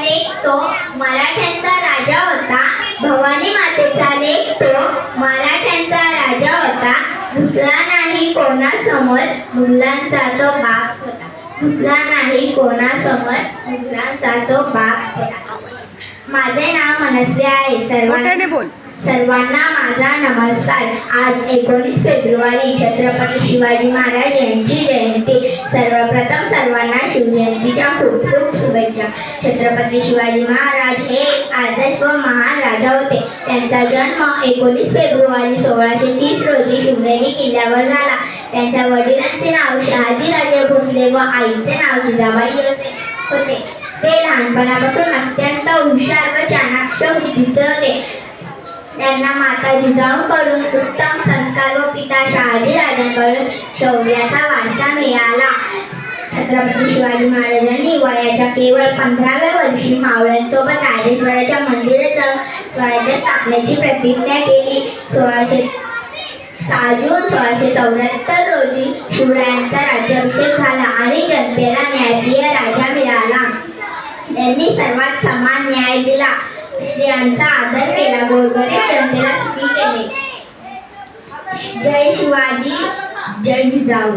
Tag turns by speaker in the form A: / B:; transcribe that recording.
A: लेख तो मराठ्यांचा राजा होता. भवानी मातेचा लेख तो मराठ्यांचा राजा होता. झुकला नाही कोणासमोर मुलांचा तो बाप होता. झुकला नाही कोणासमोर मुलांचा तो बाप होता. माझे नाव मनस्वी आहे. सर्वांना
B: बोल.
A: सर्वांना माझा नमस्कार. आज एकोणीस फेब्रुवारी छत्रपती शिवाजी महाराज यांची जयंती. सर्वप्रथम सर्वांना शिवजयंतीच्या खूप खूप शुभेच्छा. छत्रपती शिवाजी महाराज हे एक आदर्श व महान राजा होते. त्यांचा जन्म एकोणीस फेब्रुवारी सोळाशे तीस रोजी शिवनेरी किल्ल्यावर झाला. त्यांच्या वडिलांचे नाव शहाजीराजे भोसले व आईचे नाव जिजाबाई असे. लहानपणापासून अत्यंत हुशार व चाणाक्ष बुद्धीचे होते त्यांना माता जिजाऊकडून उत्तम संस्कार व पिता शहाजी राजांकडून शौर्याचा वारसा मिळाला. छत्रपती शिवाजी महाराजांनी वयाच्या केवळ पंधराव्या वर्षी मावळ्यांसोबत राजेश्वराच्या मंदिरात स्वराज्य स्थापनेची प्रतिज्ञा केली. सोळाशे सहा जून सोळाशे चौऱ्याहत्तर रोजी शिवरायांचा राज्याभिषेक झाला आणि जनतेला न्यायप्रिय राज त्यांनी सर्वात समान न्याय दिला. स्त्रियांचा आदर केला. गोरगरीब जनतेला सुखी केले. जय शिवाजी जय जिजाऊ.